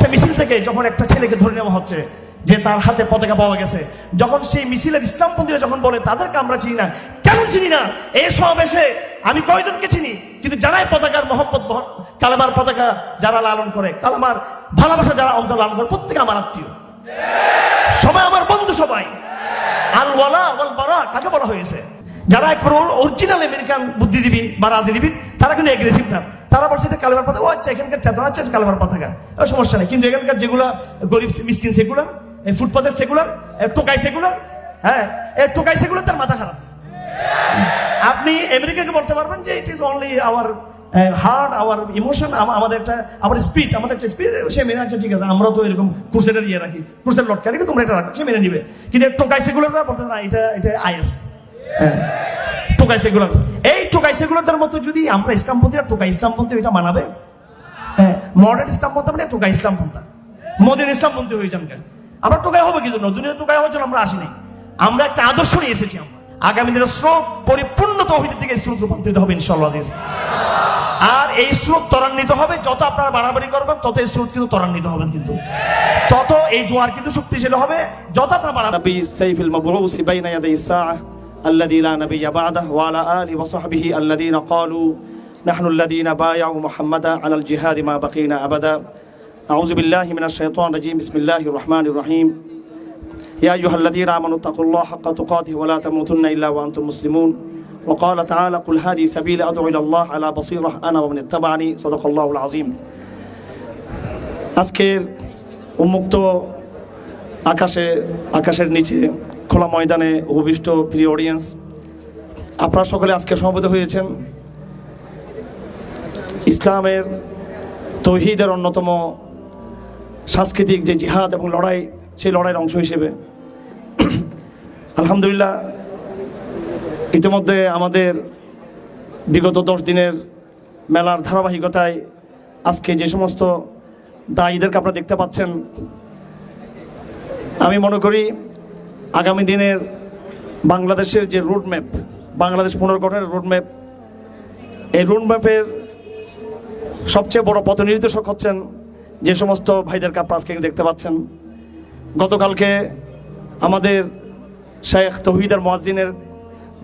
একটা মিছিল থেকে যখন একটা ছেলেকে ধরে নেওয়া হচ্ছে, যে তার হাতে পতাকা পাওয়া গেছে, যখন সেই মিছিলের ইসলামপন্থীরা যখন বলে, তাদেরকে আমরা চিনি না। কেন চিনি না? এই সমাবেশে আমি কয়জনকে চিনি? কিন্তু যারাই পতাকার মোহাম্মদ কালামার পতাকা যারা লালন করে, কালামার ভালোবাসা যারা অন্তর লালন করে, প্রত্যেকে আমার আত্মীয়। সবাই আমার বন্ধু সবাই। আল ওয়ালা ওয়াল বারা, কাকে বলা হয়েছে? যারা একবার অরিজিনাল আমেরিকান বুদ্ধিজীবী বা রাজনীতিবিদ, তারা কিন্তু এগ্রেসিভ না। তারা বলছে এটা কালেমার পতাকা ও আচ্ছা এখানকার চেতনা আছে কালেমার ও সমস্যা নেই। কিন্তু এখানকার যেগুলা গরিব মিসকিন সেগুলার এই ফুটপাথের সেগুলার এ টোকাই সেগুলার হ্যাঁ এই টোকাই সেগুলার তার মাথা খারাপ। আপনি আমেরিকাকে বলতে পারবেন যে it is only our heart our emotion আমাদের একটা, আমার স্পিড আমাদের একটা স্পিড সে মেনে আছে ঠিক আছে আমরা তো এরকম ক্রুসেডের ইয়ে রাখি ক্রুসেড লটকা রেখে তোমরা এটা রাখো, সে মেনে নিবে। কিন্তু টোকাই সেগুলোরা বলতে না, এটা এটা আইএস। হ্যাঁ। টোকা সেগুলো এই টোকা সেগুলোদের মতো যদি আমরা ইসলামপন্থীরা টোকা ইসলামপন্থী এটা মানাবে? হ্যাঁ মডার্ন ইসলামপন্থা মানে টোকা ইসলামপন্থা মোদের ইসলামপন্থী হয়ে যান কেন? আমরা টোকাই হবে কি জন্য? টোকাই হওয়ার জন্য আমরা আসিনি আমরা একটা আদর্শ নিয়ে এসেছি আমরা। আগামী দিনের স্রোত পরিপূর্ণ তহিদের দিকে স্রোত রূপান্তরিত হবে ইনশাল্লাহ আর এই স্রোত ত্বরান্বিত হবে, যত আপনারা বাড়াবাড়ি করবেন, তত এই স্রোত কিন্তু ত্বরান্বিত হবে কিন্তু। তত এই জোয়ার কিন্তু শক্তিশালী হবে, যত আপনারা বাড়াবাড়ি সাইফুল মাবরুসি বাইনা ইয়াদাই সাআ الذي لا نبي بعده وعلى آله وصحبه الذين قالوا نحن الذين بايعوا محمدا على الجهاد ما بقينا أبدا أعوذ بالله من الشيطان الرجيم بسم الله الرحمن الرحيم يا أيها الذين آمنوا اتقوا الله حق تقاته ولا تموتن إلا وأنتم مسلمون وقال تعالى قل هذه سبيل أدعو إلى الله على بصيرة أنا ومن اتبعني صدق الله العظيم আজকের উন্মুক্ত আকাশে আকাশের নিচে খোলা ময়দানে উপবিষ্ট প্রিয় অডিয়েন্স আপনারা সকলে আজকে সমবেত হয়েছেন। ইসলামের তৌহিদের অন্যতম সাংস্কৃতিক যে জিহাদ এবং লড়াই, সেই লড়াইয়ের অংশ হিসেবে। আলহামদুলিল্লাহ, ইতিমধ্যে আমাদের বিগত দশ দিনের মেলার ধারাবাহিকতায় আজকে যে সমস্ত দায়ীদেরকে আপনারা দেখতে পাচ্ছেন, আমি মনে করি আগামী দিনের বাংলাদেশের যে রোডম্যাপ বাংলাদেশ পুনর্গঠনের রোডম্যাপ এই রোডম্যাপের সবচেয়ে বড় পথ নির্দেশক হচ্ছেন যে সমস্ত ভাইদেরকে আপনারা আজকে দেখতে পাচ্ছেন। গতকালকে আমাদের শেখ তহিদার মোয়াজ্জিনের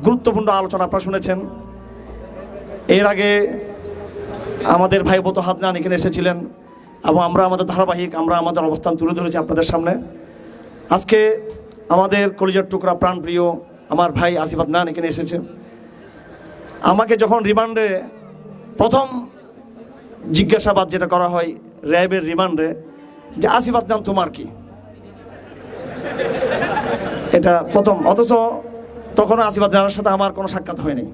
গুরুত্বপূর্ণ আলোচনা আপনারা শুনেছেন। এর আগে আমাদের ভাই বতো হাদনান এখানে এসেছিলেন এবং আমরা আমাদের ধারাবাহিক, আমরা আমাদের অবস্থান তুলে ধরেছি আপনাদের সামনে। আজকে আমাদের কলিজার টুকরা প্রাণপ্রিয় আমার ভাই আসিফাত নান এখানে এসেছে। আমাকে যখন রিমান্ডে প্রথম জিজ্ঞাসাবাদ যেটা করা হয়, র্যাবের রিমান্ডে, যে আসিফাত নাম তোমার কি? এটা প্রথম। অথচ তখন আসিফাত নানের সাথে আমার কোনো সাক্ষাৎ হয়নি।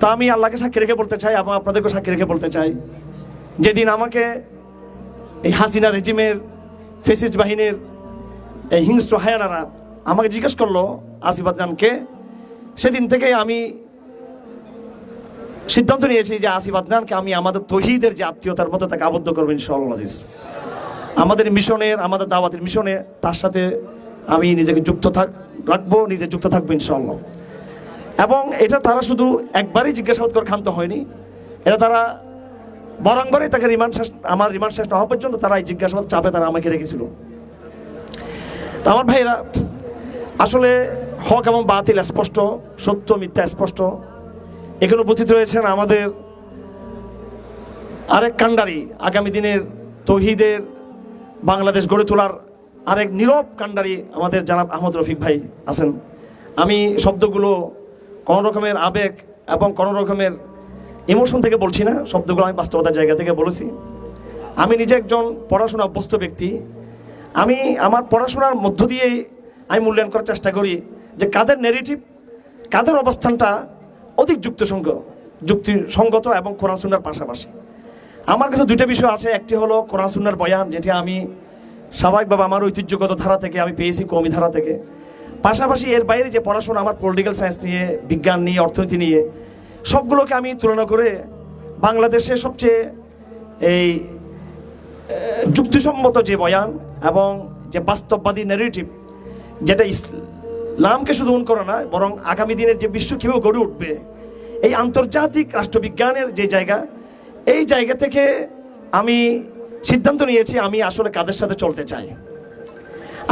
তা আমি আল্লাহকে সাক্ষী রেখে বলতে চাই, এবং আপনাদেরকে সাক্ষী রেখে বলতে চাই, যেদিন আমাকে এই হাসিনা রেজিমের ফেসিস্ট বাহিনীর এই হিংস্র হায়ানারা আমাকে জিজ্ঞেস করল আসিফাত জানকে, সেদিন থেকে আমি সিদ্ধান্ত নিয়েছি যে আসিফ আদনানকে আমি আমাদের তহিদের যে আত্মীয়তার মধ্যে তাকে আবদ্ধ করবেন আজিজ। আমাদের মিশনের, আমাদের দাওয়াতের মিশনে তার সাথে আমি নিজেকে যুক্ত থাক, রাখব, নিজে যুক্ত থাকব ইনশাআল্লাহ এবং এটা তারা শুধু একবারই জিজ্ঞাসাবাদ করে ক্ষান্ত হয়নি, এটা তারা বরংবারই তাকে রিমান্ড শেষ, আমার রিমান্ড শেষ না হওয়া পর্যন্ত তারা এই জিজ্ঞাসাবাদ চাপে তারা আমাকে রেখেছিল আমার ভাইরা আসলে হক এবং বাতিল স্পষ্ট, সত্য, মিথ্যা স্পষ্ট। এখানে উপস্থিত রয়েছেন আমাদের আরেক কাণ্ডারি, আগামী দিনের তহিদের বাংলাদেশ গড়ে তোলার আরেক নীরব কাণ্ডারি আমাদের জানাব আহমদ রফিক ভাই আছেন। আমি শব্দগুলো কোনো রকমের আবেগ এবং কোনো রকমের ইমোশন থেকে বলছি না, শব্দগুলো আমি বাস্তবতার জায়গা থেকে বলেছি। আমি নিজে একজন পড়াশোনা অভ্যস্ত ব্যক্তি আমি আমার পড়াশোনার মধ্য দিয়েই আমি মূল্যায়ন করার চেষ্টা করি যে কাদের নেগেটিভ কাদের অবস্থানটা অধিক যুক্তিসঙ্গ, যুক্তিসঙ্গত এবং কোরআন সুন্নার পাশাপাশি। আমার কাছে দুইটা বিষয় আছে, একটি হলো কোরআন সুন্নার বয়ান, যেটি আমি স্বাভাবিকভাবে আমার ঐতিহ্যগত ধারা থেকে আমি পেয়েছি কমি ধারা থেকে। পাশাপাশি এর বাইরে যে পড়াশোনা, আমার পলিটিক্যাল সায়েন্স নিয়ে, বিজ্ঞান নিয়ে, অর্থনীতি নিয়ে, সবগুলোকে আমি তুলনা করে বাংলাদেশে সবচেয়ে এই যুক্তিসম্মত যে বয়ান এবং যে বাস্তববাদী নেগেটিভ যেটা ইসলামকে শুধু উন করে না, বরং আগামী দিনের যে বিশ্ব কীভাবে গড়ে উঠবে, এই আন্তর্জাতিক রাষ্ট্রবিজ্ঞানের যে জায়গা, এই জায়গা থেকে আমি সিদ্ধান্ত নিয়েছি আমি আসলে কাদের সাথে চলতে চাই।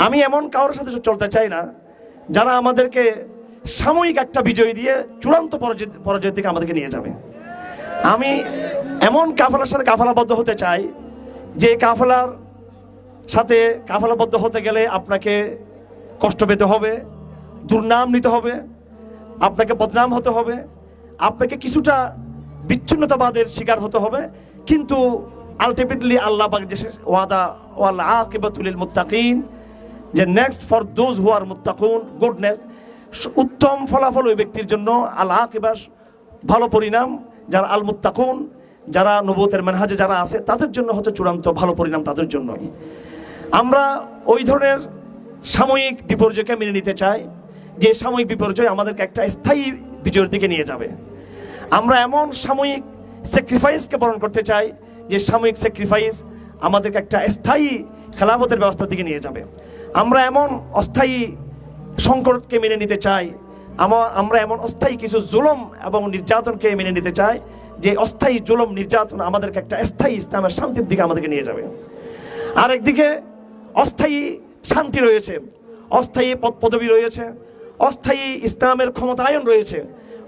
আমি এমন কারোর সাথে চলতে চাই না, যারা আমাদেরকে সাময়িক একটা বিজয় দিয়ে চূড়ান্ত পরাজয় দিকে আমাদেরকে নিয়ে যাবে। আমি এমন কাফলার সাথে কাফলাবদ্ধ হতে চাই, যে কাফলার সাথে কাফলাবদ্ধ হতে গেলে আপনাকে কষ্ট পেতে হবে, দুর্নাম নিতে হবে, আপনাকে বদনাম হতে হবে, আপনাকে কিছুটা বিচ্ছিন্নতাবাদের শিকার হতে হবে, কিন্তু আলটিমেটলি আল্লাহ পাক যে ওয়াদা, ওয়াল আকিবাতুলিল মুত্তাকিন, যে next for those who are মুত্তাকুন goodness উত্তম ফলাফল ওই ব্যক্তির জন্য আল আকিবা ভালো পরিণাম, যারা আল মুত্তাকুন, যারা নবতের মেনহাজে যারা আছে, তাদের জন্য হচ্ছে চূড়ান্ত ভালো পরিণাম তাদের জন্যই। আমরা ওই ধরনের সাময়িক বিপর্যয়কে মেনে নিতে চাই, যে সাময়িক বিপর্যয় আমাদেরকে একটা স্থায়ী বিজয়ের দিকে নিয়ে যাবে। আমরা এমন সাময়িক স্যাক্রিফাইসকে বরণ করতে চাই, যে সাময়িক স্যাক্রিফাইস আমাদেরকে একটা স্থায়ী খেলাফতের ব্যবস্থার দিকে নিয়ে যাবে। আমরা এমন অস্থায়ী সংকটকে মেনে নিতে চাই, আমা- আমরা এমন অস্থায়ী কিছু জুলম এবং নির্যাতনকে মেনে নিতে চাই, যে অস্থায়ী জুলম, নির্যাতন আমাদেরকে একটা স্থায়ী ইসলামের শান্তির দিকে আমাদেরকে নিয়ে যাবে। আরেকদিকে অস্থায়ী শান্তি রয়েছে, অস্থায়ী পদ পদবি রয়েছে, অস্থায়ী ইসলামের ক্ষমতায়ন রয়েছে।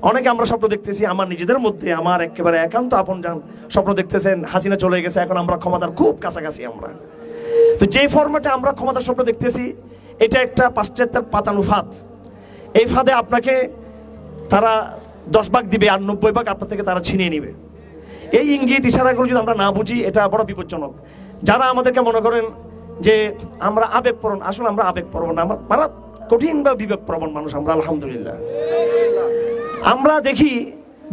অনেকে আমরা স্বপ্ন দেখতেছি, আমার নিজেদের মধ্যে আমার একেবারে একান্ত আপন যান স্বপ্ন দেখতেছেন, হাসিনা চলে গেছে, এখন আমরা ক্ষমতার খুব কাছাকাছি আমরা। তো যে ফর্মেটে আমরা ক্ষমতার স্বপ্ন দেখতেছি, এটা একটা পাশ্চাত্যের পাতানো ফাঁদ। এই ফাঁদে আপনাকে তারা দশ ভাগ দিবে আর নব্বই ভাগ আপনার থেকে তারা ছিনিয়ে নিবে। এই ইঙ্গিত, ইশারাগুলো যদি আমরা না বুঝি, এটা বড় বিপজ্জনক। যারা আমাদেরকে মনে করেন যে আমরা আবেগপ্রবণ আসলে আমরা আবেগপ্রবণ আমরা মারা কঠিন বা বিবেকপ্রবণ মানুষ আমরা, আলহামদুলিল্লাহ। আমরা দেখি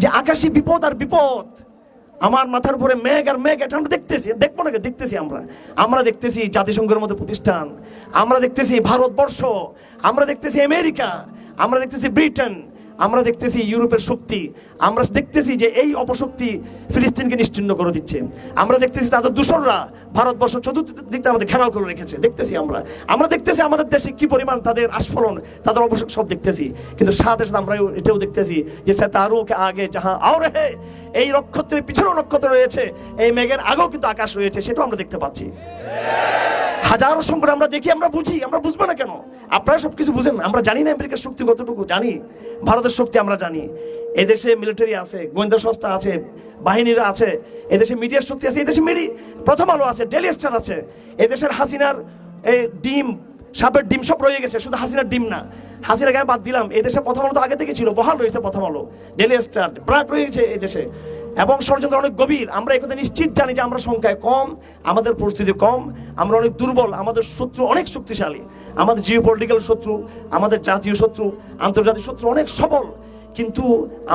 যে আকাশে বিপদ আর বিপদ, আমার মাথার উপরে মেঘ আর মেঘ, এটা আমরা দেখতেছি, দেখব না দেখতেছি আমরা। আমরা দেখতেছি জাতিসংঘের মতো প্রতিষ্ঠান, আমরা দেখতেছি ভারতবর্ষ, আমরা দেখতেছি আমেরিকা, আমরা দেখতেছি ব্রিটেন আমরা দেখতেছি ইউরোপের শক্তি, আমরা দেখতেছি যে এই অপশক্তি ফিলিস্তিনকে নিশ্চিন্ন করে দিচ্ছে। আমরা দেখতেছি তাদের দূষণরা ভারতবর্ষ চতুর্থ দিকটা আমাদের ঘেরাও করে রেখেছে। দেখতেছি আমরা। আমরা দেখতেছি আমাদের দেশে কি পরিমাণ তাদের আস্ফলন, তাদের অবশ্যক সব দেখতেছি। কিন্তু সাথে সাথে আমরা এটাও দেখতেছি যে সে তারও আগে যাহা আর হে, এই নক্ষত্রের পিছনেও নক্ষত্র রয়েছে, এই মেঘের আগেও কিন্তু আকাশ রয়েছে, সেটাও আমরা দেখতে পাচ্ছি। হাজারো সংকট আমরা দেখি, আমরা বুঝি, আমরা বুঝব না কেন? আপনারা সবকিছু বুঝেন আমরা জানি না আমেরিকার শক্তি কতটুকু, জানি। ভারতের শক্তি আমরা জানি। এদেশে মিলিটারি আছে, গোয়েন্দা সংস্থা আছে, বাহিনীরা আছে, এদেশে মিডিয়ার শক্তি আছে, এদেশে মিডি প্রথম আলো আছে ডেলি স্টার আছে। এদেশের হাসিনার এই ডিম, সাপের ডিম সব রয়ে গেছে, শুধু হাসিনার ডিম না। হাসিনা গায়ে বাদ দিলাম, এদেশে প্রথম আলো তো আগে থেকে ছিল, বহাল রয়েছে প্রথম আলো। ডেলি স্টার ব্রাক রয়েছে এদেশে। এবং ষড়যন্ত্র অনেক গভীর। আমরা কথা নিশ্চিত জানি যে আমরা সংখ্যায় কম, আমাদের পরিস্থিতি কম, আমরা অনেক দুর্বল, আমাদের শত্রু অনেক শক্তিশালী, আমাদের জিও পলিটিক্যাল শত্রু, আমাদের জাতীয় শত্রু, আন্তর্জাতিক শত্রু অনেক সবল। কিন্তু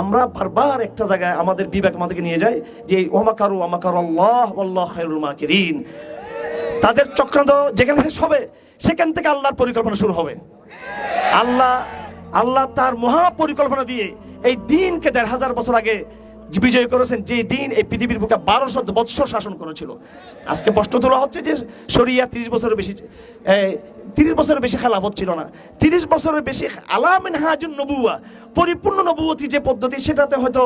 আমরা বারবার একটা জায়গায় আমাদের বিবেক আমাদেরকে নিয়ে যায় যে ওমাকারু আমাকার আল্লাহ আল্লাহ খায়রুল মাকিরিন। তাদের চক্রান্ত যেখানে শেষ হবে, সেখান থেকে আল্লাহর পরিকল্পনা শুরু হবে। আল্লাহ আল্লাহ তার মহা পরিকল্পনা দিয়ে এই দিনকে দেড় হাজার বছর আগে বিজয় করেছেন যে দিন এই পৃথিবীর বুকে বারোশো বৎসর শাসন করেছিল। আজকে প্রশ্ন তোলা হচ্ছে যে সরিয়া তিরিশ বছরের বেশি তিরিশ বছরের বেশি খেলাফত ছিল না। তিরিশ বছরের বেশি আলামিন হাজুন নবুয়া পরিপূর্ণ নবুয়তি যে পদ্ধতি, সেটাতে হয়তো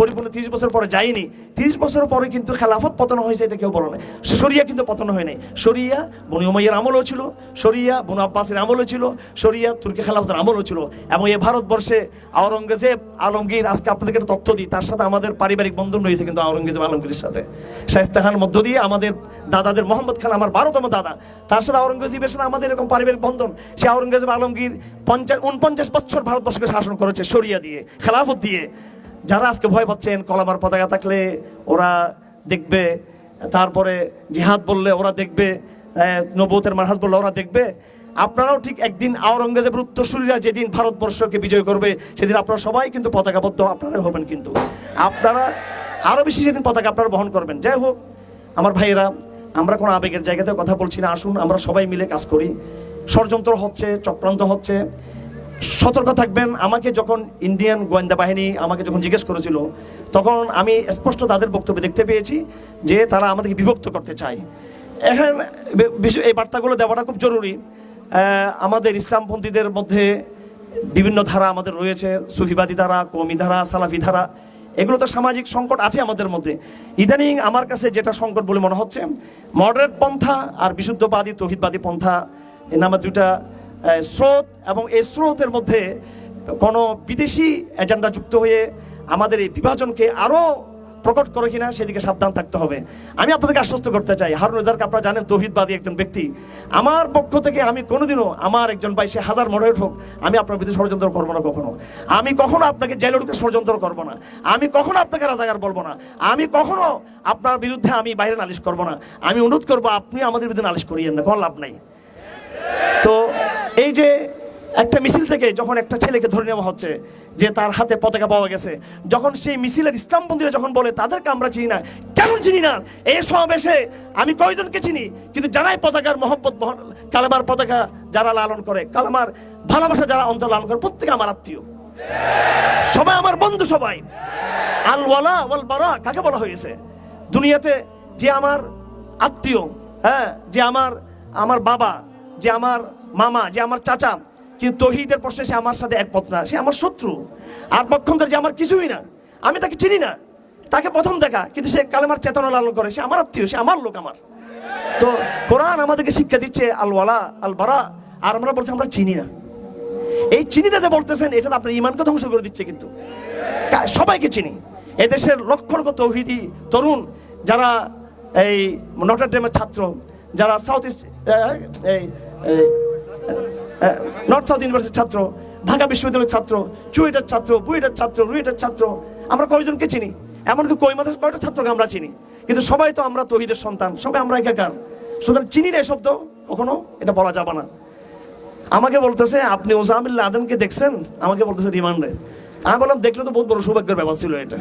পরিপূর্ণ তিরিশ বছর পরে যায়নি। তিরিশ বছর পরে কিন্তু খেলাফত পতন হয়েছে, এটা কেউ বলো না শরিয়া কিন্তু পতন হয় নাই। শরিয়া বনি উমাইয়ের আমলও ছিল, শরিয়া বনু আব্বাসের আমলও ছিল, শরিয়া তুর্কি খেলাফতের আমলও ছিল। এবং এই ভারতবর্ষে আওরঙ্গজেব আলমগীর, আজকে আপনাদেরকে একটা তথ্য দিই, তার সাথে আমাদের পারিবারিক বন্ধন রয়েছে কিন্তু আওরঙ্গজেব আলমগীরের সাথে। শাইস্তা খান মধ্য দিয়ে আমাদের দাদাদের মোহাম্মদ খান, আমার বারোতম দাদা, তার সাথে আওরঙ্গজেবের সাথে আমাদের এরকম পারিবারিক বন্ধন। সে আওরঙ্গজেব আলমগীর পঞ্চাশ উনপঞ্চাশ বছর ভারতবর্ষকে শাসন করেছে শরিয়া দিয়ে, খেলাফত দিয়ে। যারা আজকে ভয় পাচ্ছেন, কলামার পতাকা থাকলে ওরা দেখবে, তারপরে জিহাদ বললে ওরা দেখবে নবতের মারহাজ বললে ওরা দেখবে। আপনারাও ঠিক একদিন আওরঙ্গজেবের উত্তরসূরিরা যেদিন ভারতবর্ষকে বিজয় করবে, সেদিন আপনারা সবাই কিন্তু পতাকাবদ্ধ আপনারা হবেন কিন্তু। আপনারা আরও বেশি সেদিন পতাকা আপনারা বহন করবেন। যাই হোক, আমার ভাইয়েরা আমরা কোনো আবেগের জায়গাতে কথা বলছি না। আসুন, আমরা সবাই মিলে কাজ করি। ষড়যন্ত্র হচ্ছে, চক্রান্ত হচ্ছে। সতর্ক থাকবেন। আমাকে যখন ইন্ডিয়ান গোয়েন্দা বাহিনী আমাকে যখন জিজ্ঞেস করেছিল, তখন আমি স্পষ্ট তাদের বক্তব্য দেখতে পেয়েছি যে তারা আমাদেরকে বিভক্ত করতে চায়। এখন এই বার্তাগুলো দেওয়াটা খুব জরুরি। আমাদের ইসলামপন্থীদের মধ্যে বিভিন্ন ধারা আমাদের রয়েছে। সুফিবাদী ধারা কৌমি ধারা, সালাফি ধারা। এগুলো তো সামাজিক সংকট আছে আমাদের মধ্যে। ইদানিং আমার কাছে যেটা সংকট বলে মনে হচ্ছে মডারেট পন্থা আর বিশুদ্ধবাদী, তহিদবাদী পন্থা এ নামে দুইটা স্রোত এবং এই স্রোতের মধ্যে কোনো বিদেশি এজেন্ডা যুক্ত হয়ে আমাদের এই বিভাজনকে আরও প্রকট করে কিনা, সেদিকে সাবধান থাকতে হবে। আমি আপনাদেরকে আশ্বস্ত করতে চাই, হারুন রেজারকে আপনারা জানেন, তৌহিদবাদী একজন ব্যক্তি। আমার পক্ষ থেকে আমি কোনোদিনও আমার একজন ভাই, সে হাজার মডারেট হোক, আমি আপনার বিরুদ্ধে ষড়যন্ত্র করব না কখনো। আমি কখনো আপনাকে জেলে ঢুকে ষড়যন্ত্র করব না। আমি কখনো আপনাকে রাজাগার বলব না। আমি কখনো আপনার বিরুদ্ধে আমি বাইরে নালিশ করব না। আমি অনুরোধ করব, আপনি আমাদের বিরুদ্ধে নালিশ করিয়েন না, কোনো লাভ নাই। তো এই যে একটা মিছিল থেকে যখন একটা ছেলেকে ধরে নেওয়া হচ্ছে, যে তার হাতে পতাকা পাওয়া গেছে, যখন সেই মিছিলের ইসলামপন্থীরা যখন বলে, তাদেরকে আমরা চিনি না কেমন চিনি না? এই সমাবেশে আমি কয়জনকে চিনি? কিন্তু জানাই পতাকার মোহাম্মত কালামার পতাকা যারা লালন করে, কালামার ভালোবাসা যারা অন্তর লালন করে, প্রত্যেকে আমার আত্মীয়। সবাই আমার বন্ধু সবাই। আল ওয়ালা ওয়াল বারা, কাকে বলা হয়েছে? দুনিয়াতে যে আমার আত্মীয় হ্যাঁ যে আমার আমার বাবা, যে আমার মামা, যে আমার চাচা কিন্তু তহিদের প্রশ্নে সে আমার সাথে একমত না। সে আমার শত্রু। আর পক্ষান্তর যে আমার কিছুই না। আমি তাকে চিনি না। তাকে প্রথম দেখা, কিন্তু সে কালেমার চেতনা লালন করে। সে আমার আত্মীয়, সে আমার লোক আমার। তো কোরআন আমাদেরকে শিক্ষা দিচ্ছে, আলওয়ালা আল বারা আর আমরা বলছি, আমরা চিনি না। এই চিনিটা যে বলতেছেন, এটা তো আপনার ইমানকে ধ্বংস করে দিচ্ছে কিন্তু। সবাইকে চিনি। এদেশের লক্ষ লক্ষ তৌহিদি তরুণ, যারা এই নটর ডেমের ছাত্র, যারা সাউথ ইস্ট এই নর্থ সাউথ ইউনিভার্সিটির ছাত্র ঢাকা বিশ্ববিদ্যালয়ের ছাত্র চুয়েটার ছাত্র বুয়েটার ছাত্র রুয়েটার ছাত্র, আমরা কয়জনকে চিনি? এমনকি কই মাথার কয়টা ছাত্রকে আমরা চিনি? কিন্তু সবাই তো আমরা তহিদের সন্তান, সবাই আমরা একাকার সুতরাং চিনি না তো কখনো, এটা বলা যাবে না। আমাকে বলতেছে, আপনি ওসামিল্লা আদমকে দেখছেন? আমাকে বলতেছে, রিমান্ডে। আমি বললাম, দেখলে তো বহুত বড় সৌভাগ্যের ব্যাপার ছিল এটা।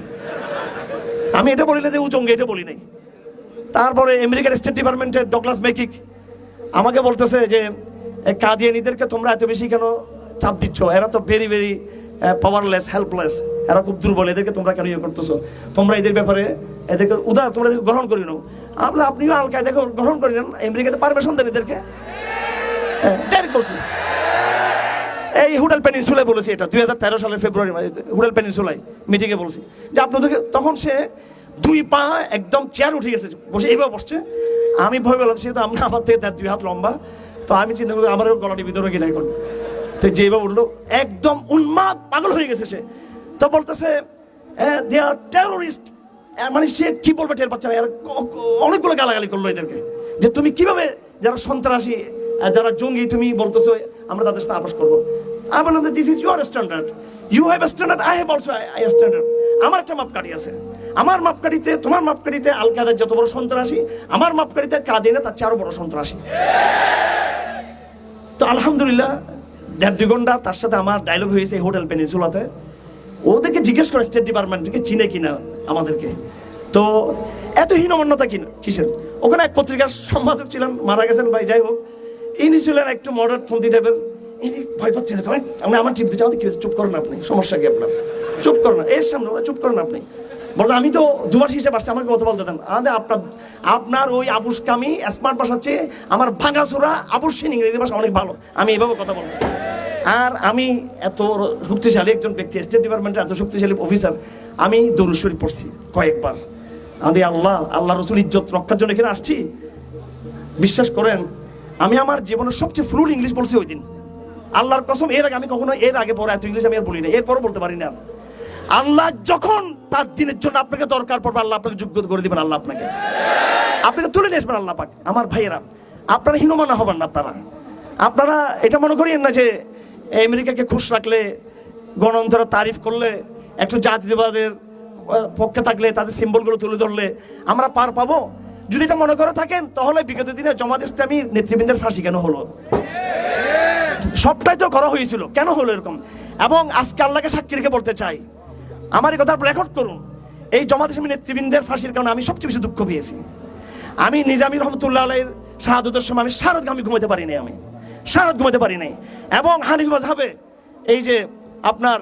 আমি এটা বলি না যে উচঙ্গে এটা বলি নাই। তারপরে আমেরিকার স্টেট ডিপার্টমেন্টের ডগলাস মেকিক আমাকে বলতেছে যে কাদিয়ানিদেরকে তোমরা এত বেশি কেন চাপ দিচ্ছ? এরা তো ভেরি ভেরি পাওয়ারলেস হেল্পলেস এরা খুব দুর্বল, এদেরকে তোমরা কেন ইয়ে করতেছো? তোমরা এদের ব্যাপারে এদেরকে উদার, তোমরা এদেরকে গ্রহণ করি নাও আমরা আপনিও আল কায়দাকে গ্রহণ করি নেন আমেরিকাতে পারমিশন দেন এদেরকে? এই হোটেল পেনিনসুলায় বলেছি এটা, দুই হাজার তেরো সালের ফেব্রুয়ারি মাসে হোটেল পেনিনসুলায় মিটিংয়ে বলছি। যে আপনাদেরকে তখন সে দুই পা একদম চেয়ার উঠে গেছে, বসে এইভাবে বসছে। আমি ভয় পেলাম সে তো আমরা আমার থেকে তার দুই হাত লম্বা। তো আমি চিন্তা করি আমারও গলাটি ভিতরে কিনা এখন। তো যেভাবে উঠল, একদম উন্মাদ, পাগল হয়ে গেছে সে। তো বলতেছে দে আর টেরোরিস্ট মানে সে কি বলবে টের পাচ্ছে না অনেকগুলো গালাগালি করল এদেরকে। যে তুমি কীভাবে যারা সন্ত্রাসী যারা জঙ্গি, তুমি বলতেছো, আমরা তাদের সাথে আপোষ করব। আমি বললাম this is your standard you have standard I have also I standard আমার একটা মাপকাঠি আছে। আমার মাপকাঠিতে, তোমার মাপকাঠিতে আল কাদের যত বড় সন্ত্রাসী, আমার মাপকাঠিতে কাদিনে তার চেয়ে আরও বড় সন্ত্রাসী। তো আলহামদুলিল্লাহ দেড় দুই ঘণ্টা তার সাথে আমার ডায়লগ হয়েছে হোটেল পেনিনসুলাতে। ওদেরকে জিজ্ঞেস করে স্টেট ডিপার্টমেন্টকে চিনে কিনা আমাদেরকে। তো এত হীনমন্যতা কিনা কিসের? ওখানে এক পত্রিকার সম্পাদক ছিলেন, মারা গেছেন ভাই, যাই হোক। ইনি ছিলেন একটু মডার্ন ফন্দি টাইপের ইনি ভয় পাচ্ছেন আমি আমার টিপ দিচ্ছি, আমাদের কি? চুপ করেন আপনি, সমস্যা কি আপনার? চুপ করেন এর সামনে, চুপ করেন আপনি। বলছে আমি তো দুবার হিসেবে আসছি আমাকে কথা বলতে দেন। আমাদের আপনার আপনার ওই আবুসকামি স্মার্ট ভাষা চেয়ে আমার ভাঙাচোরা আবুসিন ইংরেজি ভাষা অনেক ভালো। আমি এভাবে কথা বলব। আর আমি এত শক্তিশালী একজন ব্যক্তি স্টেট ডিপার্টমেন্টের এত শক্তিশালী অফিসার আমি দরুশ্বরী পড়ছি কয়েকবার। আমাদের আল্লাহ আল্লাহ রসুল ইজ্জত রক্ষার জন্য এখানে আসছি। বিশ্বাস করেন, আমি আমার জীবনের সবচেয়ে ফ্লুল ইংলিশ বলছি ওই দিন। আল্লাহর কসম, এর আগে আমি কখনো, এর আগে পরে এত ইংলিশ আমি আর বলি না এরপরও বলতে পারি না। আল্লাহ যখন তার দিনের জন্য আপনাকে দরকার পড়বে আল্লাহ আপনাকে যোগ্য করে দিবেন আল্লাহ আপনাকে। আপনাকে তুলে নিয়ে আসবেন আল্লাহ পাক। আমার ভাইয়েরা আপনারা হীনমানা হবেন না আপনারা। আপনারা এটা মনে করিয়েন না যে আমেরিকাকে খুশ রাখলে গণতন্ত্রের তারিফ করলে একটু জাতীয়বাদের আহ, পক্ষে থাকলে তাদের সিম্বলগুলো তুলে ধরলে আমরা পার পাবো। যদি এটা মনে করে থাকেন তাহলে বিগত দিনে জমাত ইসলামী নেতৃবৃন্দের ফাঁসি কেন হলো? সবটাই তো করা হয়েছিল। কেন হলো এরকম? এবং আজকে আল্লাহকে সাক্ষী রেখে বলতে চাই আমার এই কথা রেকর্ড করুন। এই জমাত ইসলামী নেতৃবৃন্দের ফাঁসির কারণে আমি সবচেয়ে বেশি দুঃখ পেয়েছি। আমি নিজামী রহমতুল্লাহ আলাইয়ের শাহাদতের সময় আমি সারদ আমি ঘুমাতে পারি নাই আমি। শারদ ঘুমাতে পারি নাই। এবং হানিফ মাঝহাবে এই যে আপনার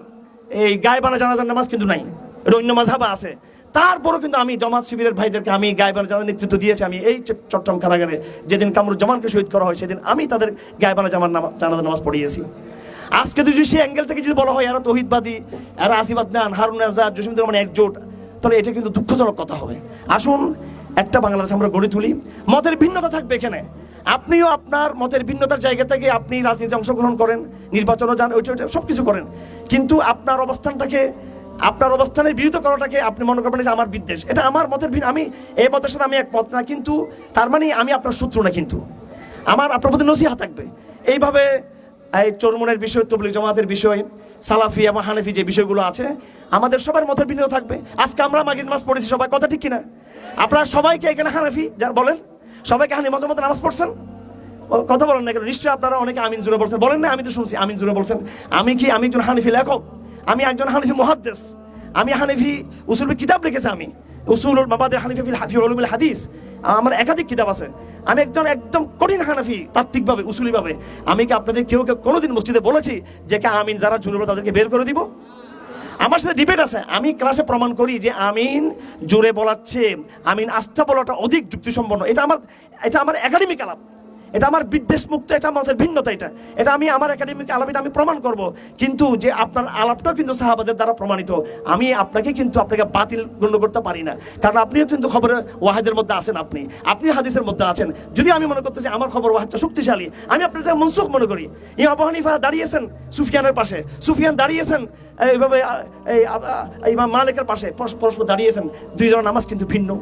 এই গায়েবানা জানাজার নামাজ কিন্তু নাই। এটা অন্য মাঝহাবে আছে। তারপরও কিন্তু আমি জমাত শিবিরের ভাইদেরকে আমি গায়েবানা জানার নেতৃত্ব দিয়েছি। আমি এই চট্টগ্রাম কারাগারে যেদিন কামরুজ্জামানকে শহীদ করা হয়, সেদিন আমি তাদের গায়েবানা জামার নামা জানাজার নামাজ পড়িয়েছি। আজকে যদি সেই অ্যাঙ্গেল থেকে যদি বলা হয়, এরা তহিদবাদী, এরা আসিবাদ নান, হারুন আজাদ জসিমুদ্দিন রহমান একজোট, তাহলে এটা কিন্তু দুঃখজনক কথা হবে। আসুন, একটা বাংলাদেশ আমরা গড়ে তুলি। মতের ভিন্নতা থাকবে এখানে। আপনিও আপনার মতের ভিন্নতার জায়গা থেকে আপনি রাজনীতি অংশগ্রহণ করেন, নির্বাচনও যান, ওইটা ওইটা সব কিছু করেন। কিন্তু আপনার অবস্থানটাকে আপনার অবস্থানের বিরুদ্ধ করাটাকে আপনি মনে করবেন যে আমার বিদ্বেষ। এটা আমার মতের ভিন্ন আমি এই মতের সাথে আমি এক পথ না, কিন্তু তার মানে আমি আপনার শত্রু না, কিন্তু। আমার আপনার প্রতি নসিহা থাকবে। এইভাবে এই চরমনের বিষয়, তবলিগ জামাতের বিষয়, সালাফি এবং হানাফি যে বিষয়গুলো আছে, আমাদের সবার মতের ভিন্ন থাকবে। আজকে আমরা মাগির নামাজ পড়েছি, সবাই কথা ঠিক কিনা? আপনারা সবাইকে এখানে হানাফি, যা বলেন, সবাইকে হানি মাঝে মধ্যে নামাজ পড়ছেন? কথা বলেন না কেন? নিশ্চয়ই আপনারা অনেকে আমিন জুড়ে বলছেন। বলেন না, আমি তো শুনছি আমিন জুড়ে বলছেন। আমি কি, আমি একজন হানিফি লেখক? আমি একজন হানিফি মুহাদ্দেস। আমি হানিফি উসুল কিতাব লিখেছি আমি। উসুল মাবাদের হানিফি ফিল হাফি উলুমুল হাদিস। আমার একাধিক কিতাব আছে। আমি একজন, একদম কঠিন হানাফি, তাত্ত্বিকভাবে, উসুলিভাবে। আমি কি আপনাদের কেউ কেউ কোনোদিন মসজিদে বলেছি যে কে আমিন যারা জুড়ে তাদেরকে বের করে দিব? আমার সাথে ডিবেট আছে। আমি ক্লাসে প্রমাণ করি যে আমিন জোরে বলাচ্ছে আমিন আস্থা বলাটা অধিক যুক্তিসম্পন্ন। এটা আমার এটা আমার একাডেমিক আলাপ। এটা আমার বিদ্বেষ মুক্ত এটা আমাদের ভিন্নতা এটা। এটা আমি আমার একাডেমিক আলাপ আমি প্রমাণ করব। কিন্তু যে আপনার আলাপটাও কিন্তু সাহাবাদের দ্বারা প্রমাণিত। আমি আপনাকে কিন্তু আপনাকে বাতিল গণ্য করতে পারি না। কারণ আপনিও কিন্তু খবরে ওয়াহেদের মধ্যে আছেন আপনি। আপনিও হাদিসের মধ্যে আছেন। যদি আমি মনে করতেছি আমার খবর ওয়াহেদটা শক্তিশালী, আমি আপনাকে মনসুখ মনে করি। ইমাম আবু হানিফা দাঁড়িয়েছেন সুফিয়ানের পাশে। সুফিয়ান দাঁড়িয়েছেন, এইভাবে এই মালিকের পাশে। পরস- পরস্পর দাঁড়িয়েছেন। দুইজন নামাজ কিন্তু ভিন্ন।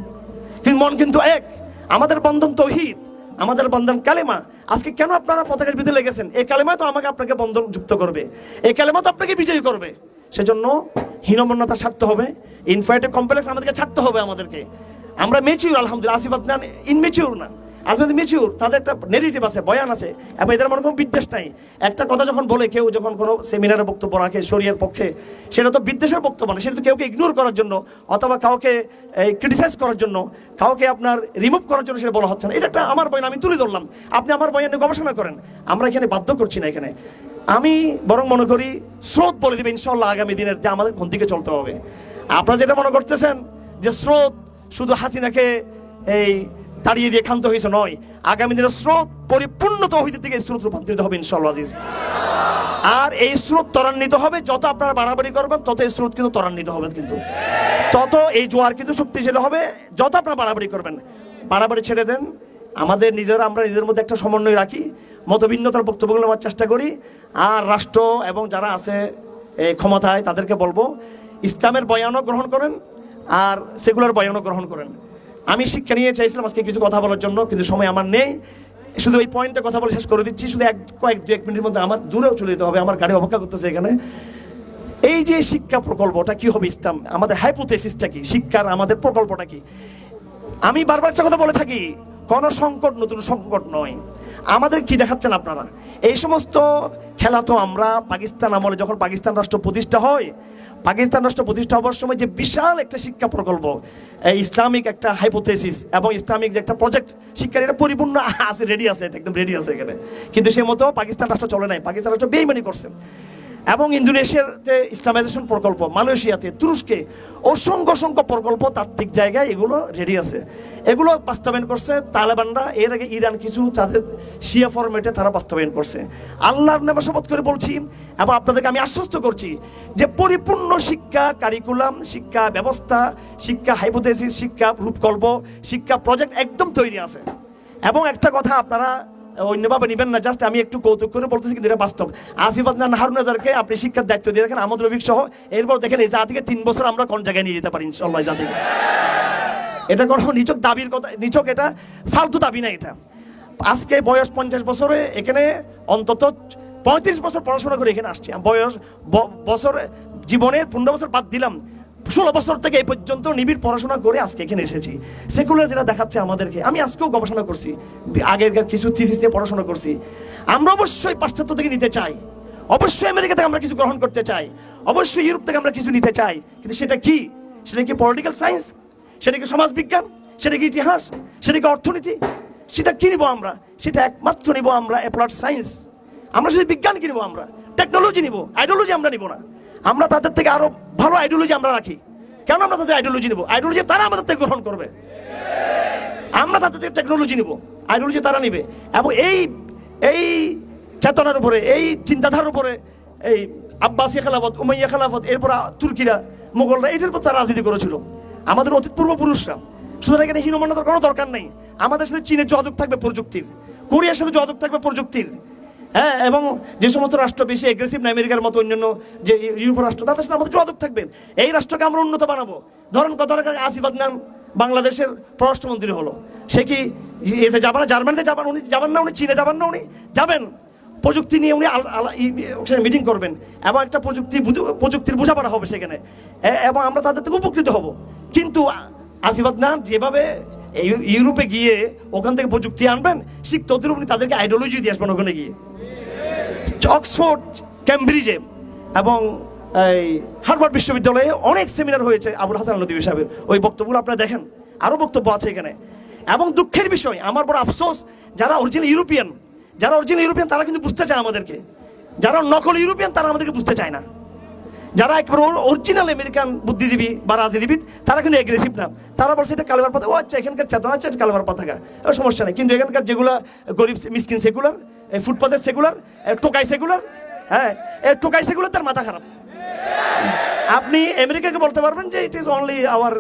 কিন্তু মন কিন্তু এক। আমাদের বন্ধন তৌহিদ। আমাদের বন্ধন কালেমা। আজকে কেন আপনারা পতাকার ভিতরে লেগেছেন? এই কালেমা তো আমাকে আপনাকে বন্ধন যুক্ত করবে। এই কালেমা তো আপনাকে বিজয়ী করবে। সেজন্য হীনমন্যতা ছাড়তে হবে। ইনফাইটিভ কমপ্লেক্স আমাদেরকে ছাড়তে হবে আমাদেরকে। আমরা মেচিউর আলহামদুলিল্লাহ। আসিফাত না ইনমেচিউর না। আসলে মিচুর তাদের একটা নেগেটিভ আছে, বয়ান আছে, এবং এদের মনে কোনো বিদ্বেষ নাই। একটা কথা যখন বলে, কেউ যখন কোনো সেমিনারে বক্তব্য রাখে, শরীরের পক্ষে, সেটা তো বিদ্বেষের বক্তব্য না, সেটা তো কাউকে ইগনোর করার জন্য, অথবা কাউকে, এই ক্রিটিসাইজ করার জন্য, কাউকে আপনার রিমুভ করার জন্য সেটা বলা হচ্ছে না। এটা একটা আমার বয়ান, আমি তুলে ধরলাম। আপনি আমার বয়ানে গবেষণা করেন। আমরা এখানে বাধ্য করছি না এখানে। আমি বরং মনে করি, স্রোত বলে দেবে ইনশাল্লাহ আগামী দিনের যে আমাদের কোন দিকে চলতে হবে। আপনারা যেটা মনে করতেছেন, যে স্রোত শুধু হাসিনাকে, এই তাড়িয়ে দিয়ে ক্ষান্ত হয়েছে নয়। আগামী দিনের স্রোত পরিপূর্ণ তৌহিদের এই স্রোত রূপান্তরিত হবে ইনশাল্লাহ আর এই স্রোত ত্বরান্বিত হবে, যত আপনারা বাড়াবাড়ি করবেন, তত এই স্রোত কিন্তু ত্বরান্বিত হবে কিন্তু। তত এই জোয়ার কিন্তু শক্তিশালী হবে, যত আপনারা বাড়াবাড়ি করবেন। বাড়াবাড়ি ছেড়ে দেন। আমাদের নিজেরা, আমরা নিজেদের মধ্যে একটা সমন্বয় রাখি মতভিন্নতার বক্তব্যগুলো নেওয়ার চেষ্টা করি। আর রাষ্ট্র এবং যারা আছে এই ক্ষমতায়, তাদেরকে বলব, ইসলামের বয়ানও গ্রহণ করেন, আর সেগুলার বয়ানও গ্রহণ করেন। আমি শিক্ষা নিয়ে চাইছিলাম আজকে কিছু কথা বলার জন্য, কিন্তু সময় আমার নেই। শুধু এই পয়েন্টে কথা বলে শেষ করে দিচ্ছি, শুধু এক, কয়েক দু এক মিনিটের মধ্যে আমার দূরেও চলে যেতে হবে, আমার গাড়ি অপেক্ষা করতেছে এখানে। এই যে শিক্ষা প্রকল্পটা কি হবে ইসলাম? আমাদের হাইপোথেসিসটা কি? শিক্ষার আমাদের প্রকল্পটা কি? আমি বারবার একটা কথা বলে থাকি, কোন সংকট নতুন সংকট নয়। আমাদের কি দেখাচ্ছেন আপনারা? এই সমস্ত খেলা তো আমরা পাকিস্তান আমলে যখন পাকিস্তান রাষ্ট্র প্রতিষ্ঠা হয় পাকিস্তান রাষ্ট্র প্রতিষ্ঠা হওয়ার সময় যে বিশাল একটা শিক্ষা প্রকল্প ইসলামিক একটা হাইপোথেসিস এবং ইসলামিক যে একটা প্রজেক্ট শিক্ষার এটা পরিপূর্ণ আছে রেডি আছে একদম রেডি আছে এখানে। কিন্তু সেই মতো পাকিস্তান রাষ্ট্র চলে নাই, পাকিস্তান রাষ্ট্র বেইমানি করছে। এবং ইন্দোনেশিয়াতে ইসলামাইজেশন প্রকল্প, মালয়েশিয়াতে, তুরস্কে, অসংখ্য অসংখ্য প্রকল্প তাত্ত্বিক জায়গায় এগুলো রেডি আছে। এগুলো বাস্তবায়ন করছে তালেবানরা, এর আগে ইরান কিছু তাদের শিয়া ফরম্যাটে তারা বাস্তবায়ন করছে। আল্লাহর নামে শপথ করে বলছি এবং আপনাদেরকে আমি আশ্বস্ত করছি যে পরিপূর্ণ শিক্ষা কারিকুলাম শিক্ষা ব্যবস্থা, শিক্ষা হাইপোথেসিস শিক্ষা রূপকল্প, শিক্ষা প্রজেক্ট একদম তৈরি আছে। এবং একটা কথা আপনারা অন্যভাবে নেবেন না জাস্ট আমি একটু কৌতুক করে বলতেছি, কিন্তু এটা বাস্তব। আসিফ আদনান হারুন নাজারকে আপনি শিক্ষার দায়িত্ব দিয়ে রাখেন আমাদের রফিক সহ। এরপর দেখেন এই জাতিকে তিন বছর আমরা কোন জায়গায় নিয়ে যেতে পারি ইনশাল্লাহ জাতিকে। এটা কোনো নিচক দাবির কথা, নিচক এটা ফালতু দাবি না এটা। আজকে বয়স পঞ্চাশ বছরে এখানে অন্তত পঁয়ত্রিশ বছর পড়াশোনা করে এখানে আসছি। বয়স বছর, জীবনের পনেরো বছর বাদ দিলাম। ষোলো বছর থেকে এই পর্যন্ত নিবিড় পড়াশোনা করে আজকে এখানে এসেছি। সেকুলার যেটা দেখাচ্ছে আমাদেরকে, আমি আজকেও গবেষণা করছি আগের কিছু থিসিস নিয়ে পড়াশোনা করছি। আমরা অবশ্যই পাশ্চাত্য থেকে নিতে চাই। অবশ্যই আমেরিকা থেকে আমরা কিছু গ্রহণ করতে চাই। অবশ্যই ইউরোপ থেকে আমরা কিছু নিতে চাই। কিন্তু সেটা কি? সেটা কি পলিটিক্যাল সায়েন্স সেটা কি সমাজবিজ্ঞান? সেটা কি ইতিহাস? সেটা কি অর্থনীতি? সেটা কি নিব আমরা? সেটা একমাত্র নিব আমরা অ্যাপ্লাইড সায়েন্স আমরা শুধু বিজ্ঞান কিনবো আমরা। টেকনোলজি নিব। আইডিওলজি আমরা নিব না। আমরা তাদের থেকে আরও ভালো আইডিওলজি আমরা রাখি। কেন আমরা তাদের আইডিওলজি নিব? আইডিওলজি তারা আমাদের থেকে গ্রহণ করবে। আমরা তাদের থেকে টেকনোলজি নিব। আইডিওলজি তারা নিবে। এবং এই এই চেতনার উপরে, এই চিন্তাধারার উপরে, এই আব্বাসী খেলাফত, উমাইয়া খেলাফত, এরপর তুর্কিরা, মোগলরা এটার উপর তারা রাজনীতি করেছিল। আমাদের অতীত পূর্বপুরুষরা। সুতরাং এখানে হীনমান্যতার কোনো দরকার নেই। আমাদের সাথে চীনের যোগাযোগ থাকবে প্রযুক্তির, কোরিয়ার সাথে যোগাযোগ থাকবে প্রযুক্তির হ্যাঁ এবং যে সমস্ত রাষ্ট্র বেশি এগ্রেসিভ না, আমেরিকার মতো অন্যান্য যে ইউরোপ রাষ্ট্র, তাদের সাথে আমাদের যোগাযোগ থাকবে। এই রাষ্ট্রকে আমরা উন্নত বানাবো। ধরেন টাকা আসিফাদ নাম বাংলাদেশের পররাষ্ট্রমন্ত্রী হলো। সে কি এতে যাবেন না? জার্মানিতে যাবেন উনি? যাবেন না উনি? চীনে যাবেন না উনি? যাবেন। প্রযুক্তি নিয়ে উনি সেখানে মিটিং করবেন। এবং একটা প্রযুক্তি প্রযুক্তির বোঝাপড়া হবে সেখানে। এবং আমরা তাদের থেকে উপকৃত হব। কিন্তু আসিফাদ নাম যেভাবে ইউরোপে গিয়ে ওখান থেকে প্রযুক্তি আনবেন, ঠিক তদ্রুপ উনি তাদেরকে আইডিওলজি দিয়ে আসবেন ওখানে গিয়ে। অক্সফোর্ড ক্যামব্রিজে এবং এই হার্ভার্ড বিশ্ববিদ্যালয়ে অনেক সেমিনার হয়েছে আবুল হাসান নদী সাহেবের। ওই বক্তব্যগুলো আপনারা দেখেন, আরও বক্তব্য আছে এখানে। এবং দুঃখের বিষয়, আমার বড় আফসোস, যারা অরিজিনাল ইউরোপিয়ান যারা অরিজিনাল ইউরোপিয়ান তারা কিন্তু বুঝতে চায় আমাদেরকে। যারা নকল ইউরোপিয়ান তারা আমাদেরকে বুঝতে চায় না। যারা একবার অরিজিনাল আমেরিকান বুদ্ধিজীবী বা রাজনীতিবিদ, তারা কিন্তু এগ্রেসিভ না। তারা বলছে এটা কালেবার পাতা। ও আচ্ছা এখানকার চেতনা আছে পতাকা ও সমস্যা নেই। কিন্তু এখানকার যেগুলা গরিব মিসকিন সেকুলার ফুটপাথের সেকুলার টোকাই সেকুলার হ্যাঁ এ টোকাই সেকুলার তার মাথা খারাপ। আপনি আমেরিকাকে বলতে পারবেন যে it is only our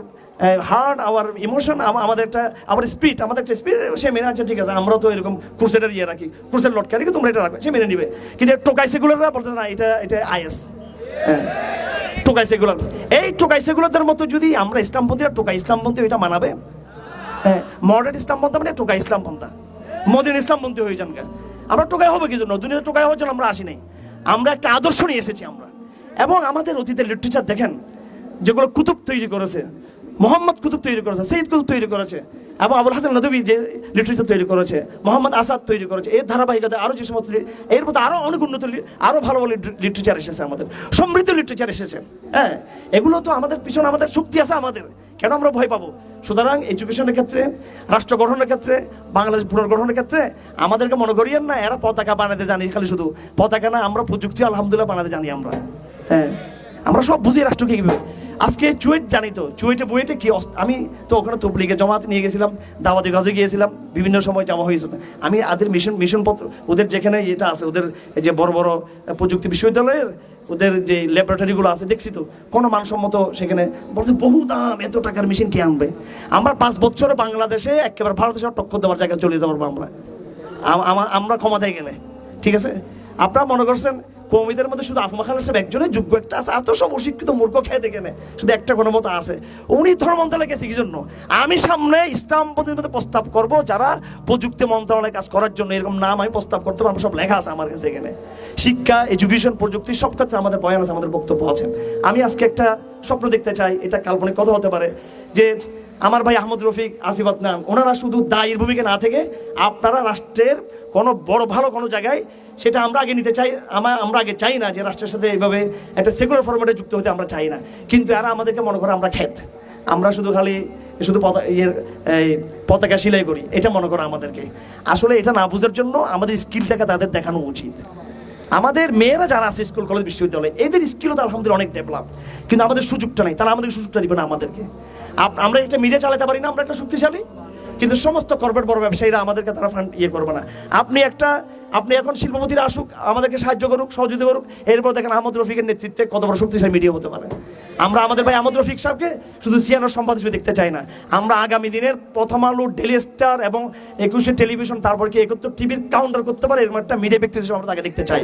heart our emotion আমাদের একটা আমার স্পিড আমাদের একটা স্পিড সে মেনে আছে ঠিক আছে আমরা তো এরকম ক্রুসেডের ইয়ে রাখি। ক্রুসেড লটকে রাখি তোমরা এটা রাখবে, সে মেনে নিবে। কিন্তু টোকাই সেগুলোরা বলতে না, এটা এটা আইএস হ্যাঁ। টোকাই সেগুলার এই টোকাই সেগুলারদের মতো যদি আমরা ইসলামপন্থীরা টোকা ইসলামপন্থী এটা মানাবে? হ্যাঁ মডার্ন ইসলামপন্থা মানে টোকা ইসলামপন্থা মদিন ইসলামপন্থী হয়ে যান। আমরা টোকাই হবে কি জন্য? দুনিয়াতে টোকাই হওয়ার জন্য আমরা আসি নাই। আমরা একটা আদর্শ নিয়ে এসেছি আমরা। এবং আমাদের অতীতের লিটারেচার দেখেন, যেগুলো কুতুব তৈরি করেছে। মোহাম্মদ কুতুব তৈরি করেছে, সৈয়দ কুতুব তৈরি করেছে এবং আবুল হাসান নদী যে লিটারেচার তৈরি করেছে, মোহাম্মদ আসাদ তৈরি করেছে, এর ধারাবাহিকতা আরও যে সমস্ত এর মধ্যে আরও অনেক উন্নত আরও ভালো ভালো লিটারেচার এসেছে আমাদের, সমৃদ্ধ লিটারেচার এসেছে হ্যাঁ? এগুলো তো আমাদের পিছনে আমাদের শক্তি আছে আমাদের, কেন আমরা ভয় পাবো? সুতরাং এডুকেশনের ক্ষেত্রে, রাষ্ট্র গঠনের ক্ষেত্রে, বাংলাদেশ পুনর্গঠনের ক্ষেত্রে, আমাদেরকে মনে করিয়েন না, এরা পতাকা বানাতে জানি খালি শুধু, পতাকা না, আমরা প্রযুক্তি আলহামদুলিল্লাহ বানাতে জানি আমরা হ্যাঁ? আমরা সব বুঝি রাষ্ট্রকে কীভাবে। আজকে চুয়েট জানি তো, চুয়েটে বুয়েটে কি আমি তো ওখানে তবলিগে জমাতে নিয়ে গেছিলাম দাওয়াতি কাজে গিয়েছিলাম, বিভিন্ন সময় যাওয়া হয়েছিল। আমি আদের মিশন মিশনপত্র, ওদের যেখানে এটা আছে, ওদের যে বড় বড় প্রযুক্তি বিশ্ববিদ্যালয়ের, ওদের যে ল্যাবরেটরিগুলো আছে, দেখছি তো, কোনো মানসম্মত সেখানে বলছে, বহু দাম, এত টাকার মেশিন কে আনবে? আমরা পাঁচ বছরে বাংলাদেশে একেবারে ভারতের সব টক্কর দেওয়ার জায়গায় চলে যেতে পারব আমরা। আম- আমা- আমরা ক্ষমতায় গেলে, ঠিক আছে? আপনারা মনে করছেন কৌমিদের মধ্যে শুধু আফমা খালের সাহেব একজনের যোগ্য একটা আছে, এত সব অশিক্ষিত মূর্খ খেয়ে দেখে নেয় শুধু একটা কোনো মতো আছে। উনি ধর্ম মন্ত্রণালয় গেছে কি জন্য? আমি সামনে ইসলাম মধ্যে প্রস্তাব করব, যারা প্রযুক্তি মন্ত্রণালয়ে কাজ করার জন্য এরকম নাম আমি প্রস্তাব করতে পারব, সব লেখা আছে আমার কাছে এখানে। শিক্ষা এডুকেশন প্রযুক্তি, সব ক্ষেত্রে আমাদের বয়ান আছে, আমাদের বক্তব্য আছে। আমি আজকে একটা স্বপ্ন দেখতে চাই, এটা কাল্পনিক কথা হতে পারে, যে আমার ভাই আহমদ রফিক, আসিফ আদনান, ওনারা শুধু দায়ের ভূমিকা না থেকে আপনারা রাষ্ট্রের কোনো বড় ভালো কোনো জায়গায় সেটা আমরা আগে নিতে চাই আমার আমরা আগে চাই না যে রাষ্ট্রের সাথে এইভাবে একটা সেকুলার ফরম্যাটে যুক্ত হতে আমরা চাই না। কিন্তু এরা আমাদেরকে মনে করে আমরা খেত আমরা শুধু খালি, শুধু ইয়ের, এই পতাকা সিলাই করি। এটা মনে করো আমাদেরকে। আসলে এটা না বোঝার জন্য আমাদের স্কিলটাকে তাদের দেখানো উচিত। আমাদের মেয়েরা যারা আছে স্কুল, কলেজ, বিশ্ববিদ্যালয়ে, এদের স্কিলও তো আলহামদুলিল্লাহ অনেক ডেভেলপ কিন্তু আমাদের সুযোগটা নেই। তারা আমাদের সুযোগটা দিবে না আমাদেরকে। আমরা একটা মিডিয়া চালাতে পারি না, আমরা একটা শক্তিশালী? কিন্তু সমস্ত কর্পোরেট বড় ব্যবসায়ীরা আমাদেরকে তারা ফান্ড ইয়ে করবে না। আপনি একটা, আপনি এখন শিল্পপতিরা আসুক, আমাদেরকে সাহায্য করুক, সহযোগিতা করুক, এরপর দেখেন আহমদ রফিকের নেতৃত্বে কত বড় শক্তিশালী মিডিয়া হতে পারে। আমরা আমাদের ভাই আহমদ রফিক সাহেবকে শুধু সিয়ানোর সম্পাদ হিসেবে দেখতে চাই না। আমরা আগামী দিনের প্রথম আলো ডেলি স্টার এবং একুশে টেলিভিশন তারপর কি একাত্তর টিভির কাউন্টার করতে পারে, এরকম একটা মিডিয়া ব্যক্তি হিসেবে আমরা তাকে দেখতে চাই।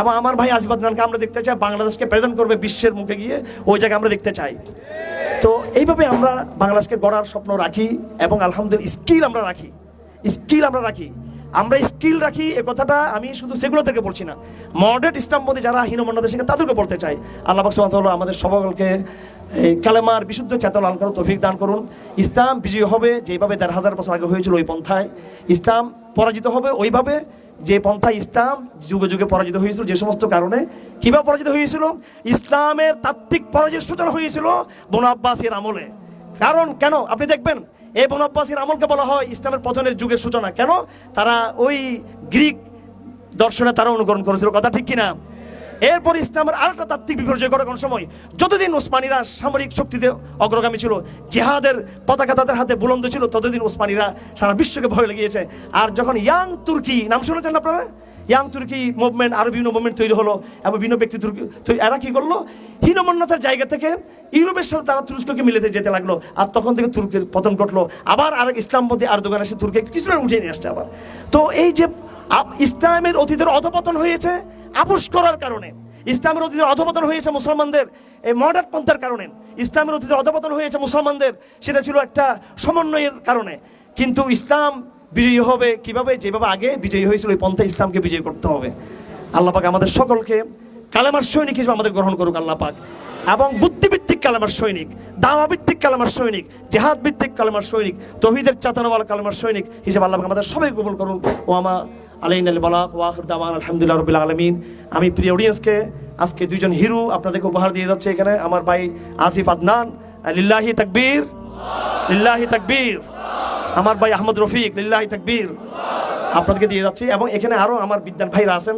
এবং আমার ভাই আজিবাদ নানকে আমরা দেখতে চাই, বাংলাদেশকে প্রেজেন্ট করবে, বিশ্বের মুখে গিয়ে ওই জায়গায় আমরা দেখতে চাই। তো এইভাবে আমরা বাংলাদেশকে গড়ার স্বপ্ন রাখি এবং আলহামদুলিল্লাহ স্কিল আমরা রাখি। স্কিল আমরা রাখি। আমরা স্কিল রাখি, এ কথাটা আমি শুধু সেগুলো থেকে বলছি না। মডার্ন ইসলামপন্থী যারা হীনমন্ড দেশে তাদেরকে বলতে চাই। আল্লাহ বাকসাল আমাদের সকলকে এই কালেমার বিশুদ্ধ চেতন আল করুন তৌফিক দান করুন। ইসলাম বিজয়ী হবে যেভাবে দেড় হাজার বছর আগে হয়েছিল ওই পন্থায়। ইসলাম পরাজিত হবে ওইভাবে যে পন্থা ইসলাম যুগে যুগে পরাজিত হয়েছিল যে সমস্ত কারণে। কীভাবে পরাজিত হয়েছিল? ইসলামের তাত্ত্বিক পরাজয়ের সূচনা হয়েছিল বন আব্বাসের আমলে। কারণ কেন? আপনি দেখবেন, এই বন আব্বাসের আমলকে বলা হয় ইসলামের পতনের যুগের সূচনা। কেন? তারা ওই গ্রিক দর্শনে তারা অনুকরণ করেছিল। কথা ঠিক কিনা? এরপর ইসলামের আরেকটা তাত্ত্বিক বিপর্যয় ঘটে কোন সময়? যতদিন ওসমানীরা সামরিক শক্তিতে অগ্রগামী ছিল, জেহাদের পতাকা তাদের হাতে বুলন্দ ছিল, ততদিন ওসমানীরা সারা বিশ্বকে ভয় লেগিয়েছে। আর যখন ইয়াং তুর্কি, নাম শুনেছেন আপনারা? ইয়াং তুর্কি মুভমেন্ট আরও বিভিন্ন মুভমেন্ট তৈরি হলো এবং বিভিন্ন ব্যক্তি তুর্কি এরা কি করল? হীনমন্যতার জায়গা থেকে ইউরোপের সাথে তারা তুরস্ককে মিলেতে যেতে লাগল। আর তখন থেকে তুর্কির পতন ঘটলো। আবার আরেক ইসলামপন্থী আর দোকান এসে তুর্কি কিছুটা উঠিয়ে নিয়ে আসছে আবার। তো এই যে ইসলামের অতীতের অধপতন হয়েছে আপোষ করার কারণে। ইসলামের অতীতের অধপতন হয়েছে মুসলমানদের এই মডার্ন পন্থার কারণে। ইসলামের অতীতের অধপতন হয়েছে মুসলমানদের, সেটা ছিল একটা সমন্বয়ের কারণে। কিন্তু ইসলাম বিজয়ী হবে কীভাবে? যেভাবে আগে বিজয়ী হয়েছিল, ওই পন্থা ইসলামকে বিজয়ী করতে হবে। আল্লাহ পাক আমাদের সকলকে কালেমার সৈনিক হিসেবে আমাদের গ্রহণ করুক আল্লাহ পাক। এবং বুদ্ধিভিত্তিক কালেমার সৈনিক দাওয়া ভিত্তিক কালেমার সৈনিক জেহাদ ভিত্তিক কালেমার সৈনিক, তহিদের চাতানওয়ালা কালেমার সৈনিক হিসেবে আল্লাহ আমাদের সবাই কবুল করুন ও আমা আলমিন। আমি প্রিয় অডিয়েন্সকে আজকে দুইজন হিরো আপনাদেরকে উপহার দিয়ে যাচ্ছে এখানে। আমার ভাই আসিফ আদনান, লিল্লাহি তাকবীর লিল্লাহি তাকবীর। আমার ভাই আহমদ রফিক, লিল্লাহি তাকবীর। আপনাদেরকে দিয়ে যাচ্ছে। এবং এখানে আরও আমার বিদ্যান ভাইরা আছেন।